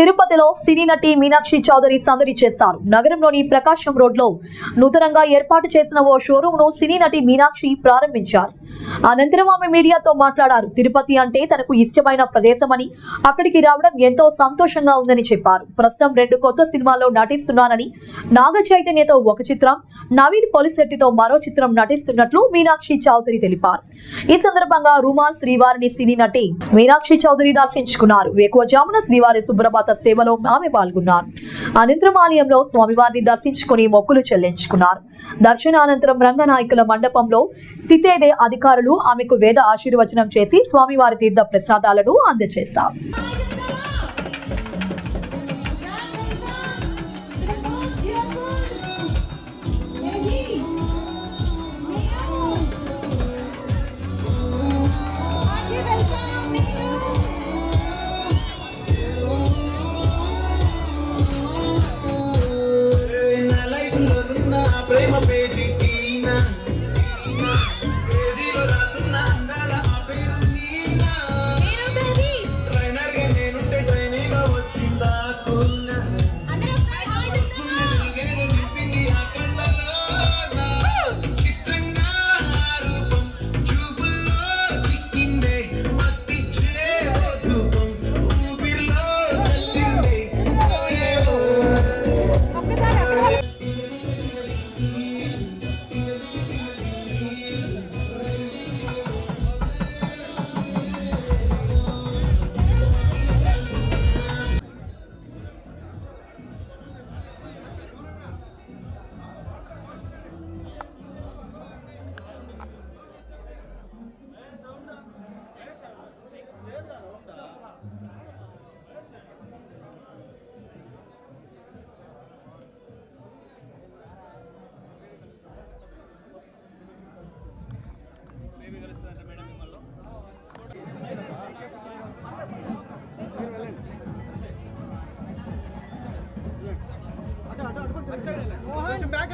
తిరుపతిలో సినీ నటి మీనాక్షి చౌదరి సందడి చేశారు. నగరంలోని ప్రకాశం రోడ్లో నూతనంగా ఏర్పాటు చేసిన ఓ షోరూమ్ను సినీ నటి మీనాక్షి ప్రారంభించారు. అనంతరం ఆమె మీడియాతో మాట్లాడారు. తిరుపతి అంటే తనకు ఇష్టమైన ప్రదేశమని అక్కడికి రావడం ఎంతో సంతోషంగా ఉందని చెప్పారు. ప్రస్తుతం రెండు కొత్త సినిమాల్లో నటిస్తున్నానని నాగ చైతన్యతో ఒక చిత్రం నవీన్ పొలిశెట్టితో మరో చిత్రం నటిస్తున్నట్లు మీనాక్షి చౌదరి తెలిపారు. ఈ సందర్భంగా రుమాల్ శ్రీవారిని సినీ నటి మీనాక్షి చౌదరి దర్శించుకున్నారు. వేకువజామున శ్రీవారి సుబ్రభాత సేవలో ఆమె పాల్గొన్నారు. అనంతరం ఆలయంలో స్వామివారిని దర్శించుకుని మొక్కులు చెల్లించుకున్నారు. దర్శనానంతరం రంగనాయకుల మండపంలో తితేదే అధికారులు ఆమెకు వేద ఆశీర్వచనం చేసి స్వామివారి తీర్థ ప్రసాదాలను అందజేశారు.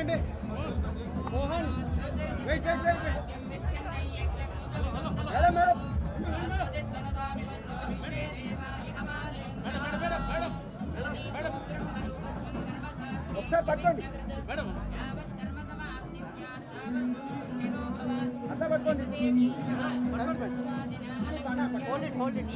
కొంచెం Mohan wait wait wait madam madam. ఒకసారి పట్టుకోండి. అట్లా పట్టుకోండి. Hold it hold it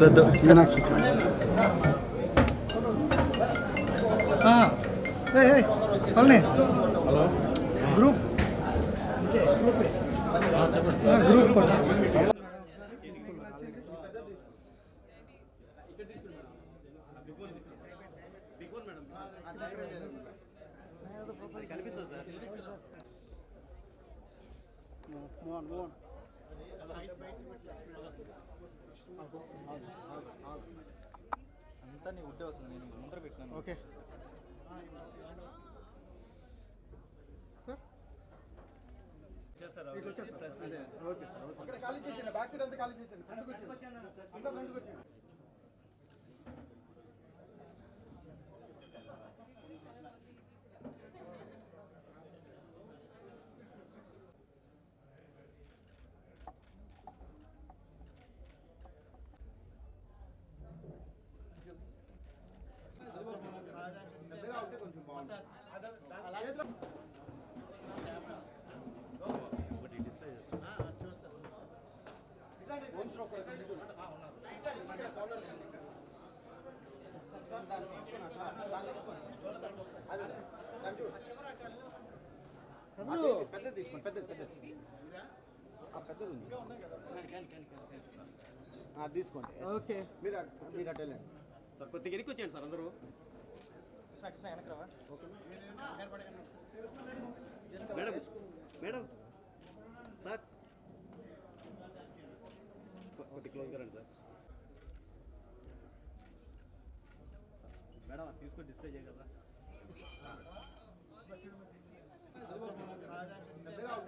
Meenakshi hello. Group. Group photo. Mohan Mohan. అంతా నీ ఉడ్డే వస్తుంది నేను ముందర పెట్టినాను. ఓకే. సార్? ఇట్లా వచ్చేస్తా అదే ఓకే సార్ ఓకే. ఇక్కడ ఖాళీ చేసేయండి బ్యాక్ సైడ్ అంతా ఖాళీ చేసేయండి. ఫ్రంట్కి వచ్చేయండి. అంతా ఫ్రంట్కి వచ్చేయండి. పెద్దది తీసుకోండి పెద్దది పెద్దది ఆ పెద్దది ఉంది ఆ, తీసుకోండి. ఓకే. మీరు అటు- మీరు అటు వెళ్ళండి. సార్ కొద్దిగా ఎదికి వచ్చేయండి సార్ అందరూ. మేడం మేడం సార్ కొద్ది క్లోజ్గా రండి సార్ మేడం తీసుకొని డిస్ప్లే చేయగలరా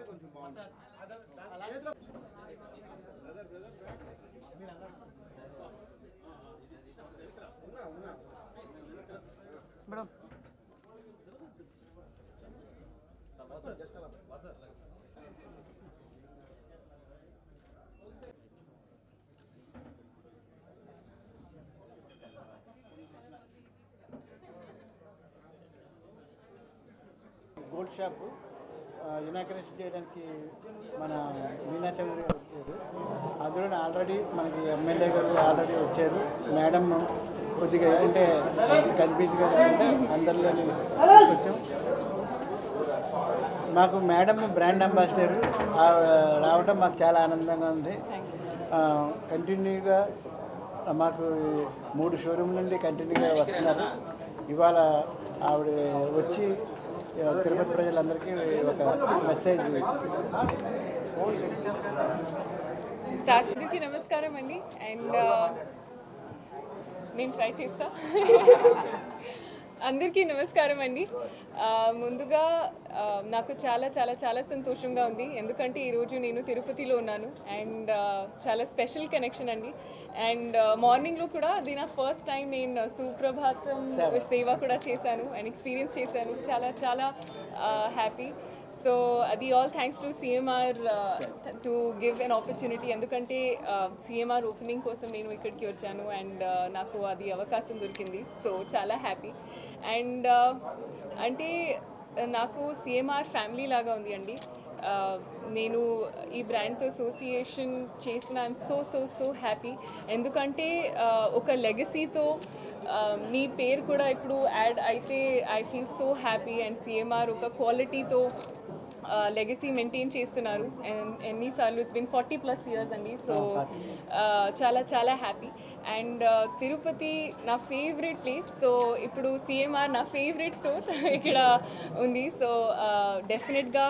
కొంచెం బాగుంటుంది గోల్డ్ షాప్ ఇనాగ్రేషన్ చేయడానికి మన మీనా చౌదరి గారు వచ్చారు. అందులో ఆల్రెడీ మనకి ఎమ్మెల్యే గారు ఆల్రెడీ వచ్చారు. మేడం కొద్దిగా ఏంటంటే కన్ఫ్యూజ్గా అంటే అందరిలోని కొంచెం మాకు మేడం బ్రాండ్ అంబాసిడర్ రావడం మాకు చాలా ఆనందంగా ఉంది. కంటిన్యూగా మాకు మూడు షోరూమ్ నుండి కంటిన్యూగా వస్తున్నారు. ఇవాళ ఆవిడ వచ్చి తిరుపతి ప్రజలందరికీ ఒక మెసేజ్ స్టార్ట్కి నమస్కారం అండి. అండ్ నేను ట్రై చేస్తా. అందరికీ నమస్కారం అండి. ముందుగా నాకు చాలా చాలా చాలా సంతోషంగా ఉంది. ఎందుకంటే ఈరోజు నేను తిరుపతిలో ఉన్నాను. అండ్ చాలా స్పెషల్ కనెక్షన్ అండి. అండ్ మార్నింగ్లో కూడా అది నా ఫస్ట్ టైం నేను సుప్రభాతం సేవ కూడా చేశాను. అండ్ ఎక్స్పీరియన్స్ చేశాను. చాలా చాలా హ్యాపీ. సో అది all thanks to CMR to give an opportunity ఎందుకంటే uh, సిఎంఆర్ ఓపెనింగ్ కోసం నేను ఇక్కడికి వచ్చాను అండ్ uh, నాకు అది అవకాశం దొరికింది. సో చాలా హ్యాపీ అండ్ uh, అంటే నాకు సిఎంఆర్ ఫ్యామిలీ లాగా ఉంది అండి. నేను ఈ బ్రాండ్తో అసోసియేషన్ చేసిన I'm so so so happy ఎందుకంటే ఒక లెగసీతో మీ పేరు కూడా ఇప్పుడు యాడ్ అయితే I feel so happy and CMR ఒక క్వాలిటీతో లెగసీ మెయింటైన్ చేస్తున్నారు. And ఎన్నిసార్లు it's been forty plus years అండి. సో చాలా చాలా హ్యాపీ అండ్ తిరుపతి నా ఫేవరెట్ ప్లేస్ సో ఇప్పుడు సిఎంఆర్ నా ఫేవరెట్ స్టోర్ ఇక్కడ ఉంది. సో డెఫినెట్గా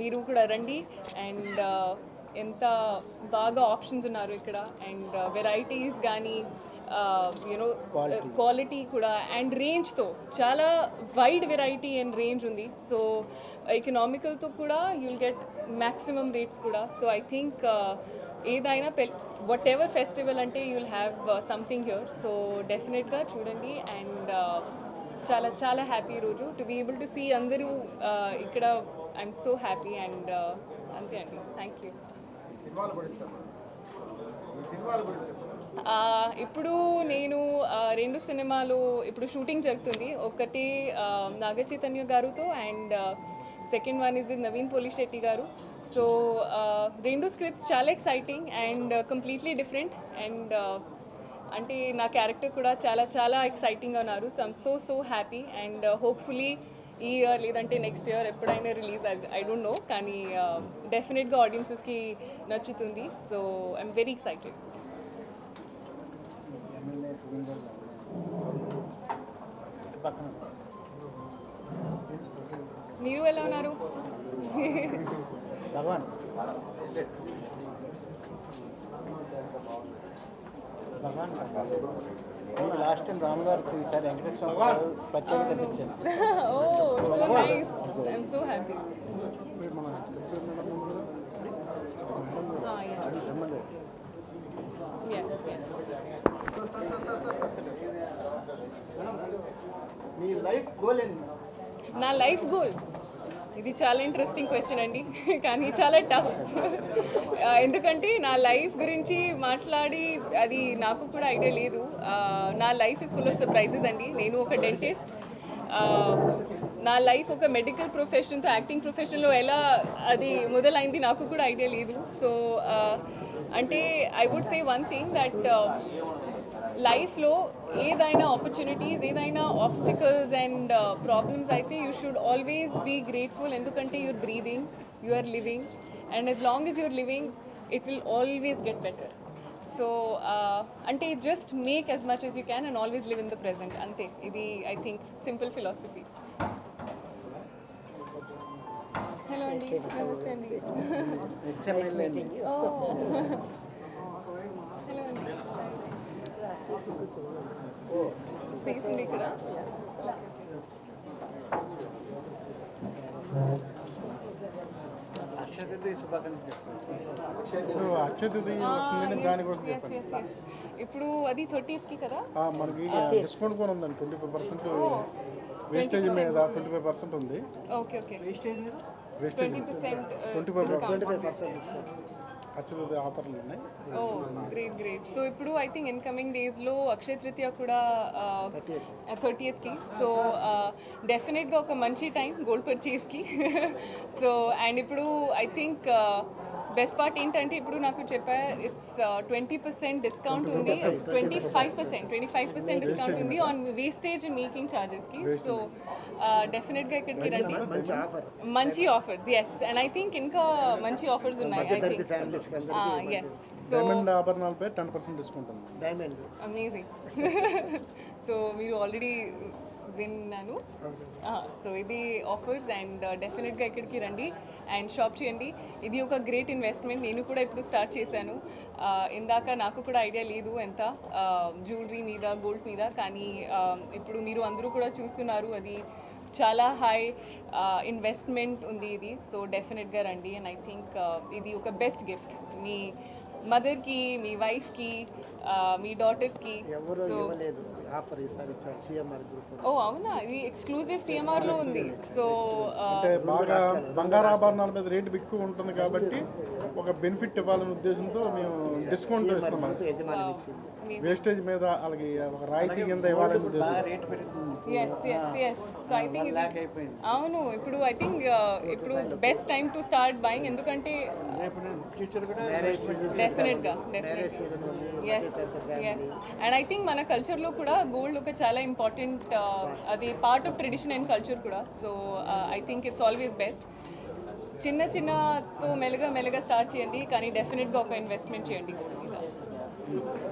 మీరు కూడా రండి. అండ్ ఎంత బాగా ఆప్షన్స్ ఉన్నారు ఇక్కడ. అండ్ వెరైటీస్ కానీ యూనో క్వాలిటీ కూడా. అండ్ రేంజ్తో చాలా వైడ్ వెరైటీ అండ్ రేంజ్ ఉంది. సో ఎకనామికల్తో కూడా యుల్ గెట్ మ్యాక్సిమం రేట్స్ కూడా. సో ఐ థింక్ ఏదైనా పెల్ వట్ ఎవర్ ఫెస్టివల్ అంటే you'll have something here so డెఫినెట్గా చూడండి. అండ్ చాలా చాలా హ్యాపీ రోజు. To be able to see అందరూ uh, ఇక్కడ ఐఎమ్ సో హ్యాపీ అండ్ అంతే అండి. థ్యాంక్ యూ ఆ, ఇప్పుడు నేను రెండు సినిమాలు ఇప్పుడు షూటింగ్ జరుగుతుంది. ఒకటి ఆ, Naga Chaitanya గారుతో and second one is Naveen Polishetty గారు. సో రెండు స్క్రిప్ట్స్ చాలా exciting and completely different and అంటే నా క్యారెక్టర్ కూడా చాలా చాలా ఎక్సైటింగ్గా ఉన్నారు. So I'm so so happy and hopefully ఈ ఇయర్ లేదంటే నెక్స్ట్ ఇయర్ ఎప్పుడైనా రిలీజ్ ఐ డోంట్ నో కానీ uh, డెఫినెట్గా ఆడియన్సెస్కి నచ్చుతుంది. సో ఐఎమ్ వెరీ ఎక్సైటెడ్ పక్కన. మీరు ఎలా ఉన్నారు? భగవాన్. భగవాన్. మీకు లాస్ట్ టైం రాము గారు ఈసారి వెంకటేశ్వర స్వామి గారు ప్రత్యేకత తెప్పించాను ఓ so nice I'm so happy మన ఎస్ ఎమ్మెల్యే ఎస్ ఎస్ మీ లైఫ్ గోల్ ఏంటి నా లైఫ్ గోల్ ఇది చాలా ఇంట్రెస్టింగ్ క్వశ్చన్ అండి. కానీ చాలా టఫ్ ఎందుకంటే నా లైఫ్ గురించి మాట్లాడి అది నాకు కూడా ఐడియా లేదు. నా life is full of surprises అండి. నేను ఒక డెంటిస్ట్ నా లైఫ్ ఒక మెడికల్ ప్రొఫెషన్తో యాక్టింగ్ ప్రొఫెషన్లో ఎలా అది మొదలైంది నాకు కూడా ఐడియా లేదు. సో అంటే I would say one thing that లైఫ్లో ఏదైనా ఆపర్చునిటీస్ ఏదైనా ఆబ్స్టికల్స్ అండ్ ప్రాబ్లమ్స్ అయితే you should always be grateful ఎందుకంటే you're breathing you are living and as long as you're living it will always get better so అంటే just make as much as you can and always live in the present అంతే ఇది I think simple philosophy hello అండి నమస్తే అండి Oh. Hello అండి space ఉంది ఇక్కడ అక్షతది శుభాకాంక్షలు ఇప్పుడు అది థర్టీకి కదా? ఆ, మనకి డిస్కౌంట్ కూడా ఉందండి ట్వంటీ ఫైవ్ పర్సెంట్ వేస్టేజ్ మీద ట్వంటీ ఫైవ్ పర్సెంట్ ఉంది. Okay okay. Wastage twenty percent twenty five discount Tritiya ఆఫర్లు ఉన్నాయి. Oh great great. సో ఇప్పుడు ఐ థింక్ ఇన్కమింగ్ డేస్లో అక్షయ తృతీయ కూడా థర్టీయత్కి సో డెఫినెట్గా ఒక మంచి టైం గోల్డ్ పర్చేస్కి సో అండ్ ఇప్పుడు ఐ థింక్ బెస్ట్ పార్ట్ ఏంటంటే ఇప్పుడు నాకు చెప్పా ఇట్స్ ట్వంటీ పర్సెంట్ డిస్కౌంట్ ఉంది. Twenty five percent twenty five percent discount ఉంది ఆన్ వేస్టేజ్ మేకింగ్ ఛార్జెస్కి సో డెఫినెట్గా ఇక్కడికి రండి మంచి offers yes and I think ఇంకా మంచి ఆఫర్స్ ఉన్నాయి ఐ థింక్ ఎస్ సో ఆభరణాలపై టెన్ పర్సెంట్ డిస్కౌంట్ ఉంది అమేజింగ్ సో మీరు ఆల్రెడీ విన్నాను. సో ఇది ఆఫర్స్ అండ్ డెఫినెట్గా ఇక్కడికి రండి అండ్ షాప్ చేయండి. ఇది ఒక గ్రేట్ ఇన్వెస్ట్మెంట్ నేను కూడా ఇప్పుడు స్టార్ట్ చేశాను. ఇందాక నాకు కూడా ఐడియా లేదు ఎంత జ్యువెలరీ మీద గోల్డ్ మీద కానీ ఇప్పుడు మీరు అందరూ కూడా చూస్తున్నారు అది చాలా హై ఇన్వెస్ట్మెంట్ ఉంది ఇది. సో డెఫినెట్గా రండి అండ్ ఐ థింక్ ఇది ఒక బెస్ట్ గిఫ్ట్ మీ మదర్కి మీ వైఫ్కి మీ డాటర్స్కి ఎవరు ఇవ్వలేదు. ఆఫర్ ఈసారి ఇచ్చారు సిఎంఆర్ గ్రూప్ ఓ అవునా? ఇది ఎక్స్క్లూజివ్ సిఎంఆర్లో ఉంది. సో అంటే బాగా బంగారు ఆభరణాల మీద రేటు ఎక్కువ ఉంటుంది కాబట్టి ఒక బెనిఫిట్ ఇవ్వాలనే ఉద్దేశంతో మేము డిస్కౌంట్ ఇస్తున్నాం వేస్టేజ్ మీద అలాగే ఒక రాయితీ కింద ఇవ్వాలనే ఉద్దేశం అవును ఇప్పుడు ఐ థింక్ ఇప్పుడు best time to start buying ఎందుకంటే డెఫినెట్గా డెఫినెట్ అండ్ ఐ థింక్ మన కల్చర్లో కూడా గోల్డ్ ఒక చాలా ఇంపార్టెంట్ uh, అది part of tradition and culture కూడా. So I think it's always best చిన్న చిన్నతో మెల్లగా మెల్లగా స్టార్ట్ చేయండి కానీ డెఫినెట్గా ఒక ఇన్వెస్ట్మెంట్ చేయండి. గోల్డ్ మీద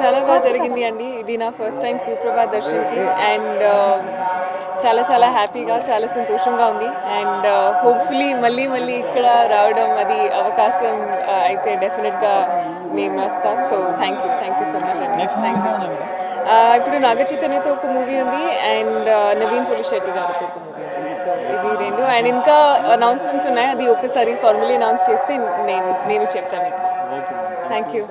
చాలా బాగా జరిగింది అండి. ఇది నా ఫస్ట్ టైం సుప్రభాత్ దర్శన్కి. అండ్ చాలా చాలా హ్యాపీగా చాలా సంతోషంగా ఉంది. అండ్ హోప్ఫుల్లీ మళ్ళీ మళ్ళీ ఇక్కడ రావడం అది అవకాశం uh, అయితే డెఫినెట్గా నేను వస్తా so thank you thank you so much అండి థ్యాంక్ యూ ఇప్పుడు నాగ చైతన్యతో ఒక మూవీ ఉంది. అండ్ నవీన్ పులిశెట్టి గారితో ఒక మూవీ ఉంది. సో ఇది రెండు. అండ్ ఇంకా అనౌన్స్మెంట్స్ ఉన్నాయి. అది ఒకసారి ఫార్మలీ అనౌన్స్ చేస్తే నేను నేను చెప్తాను మీకు. Thank you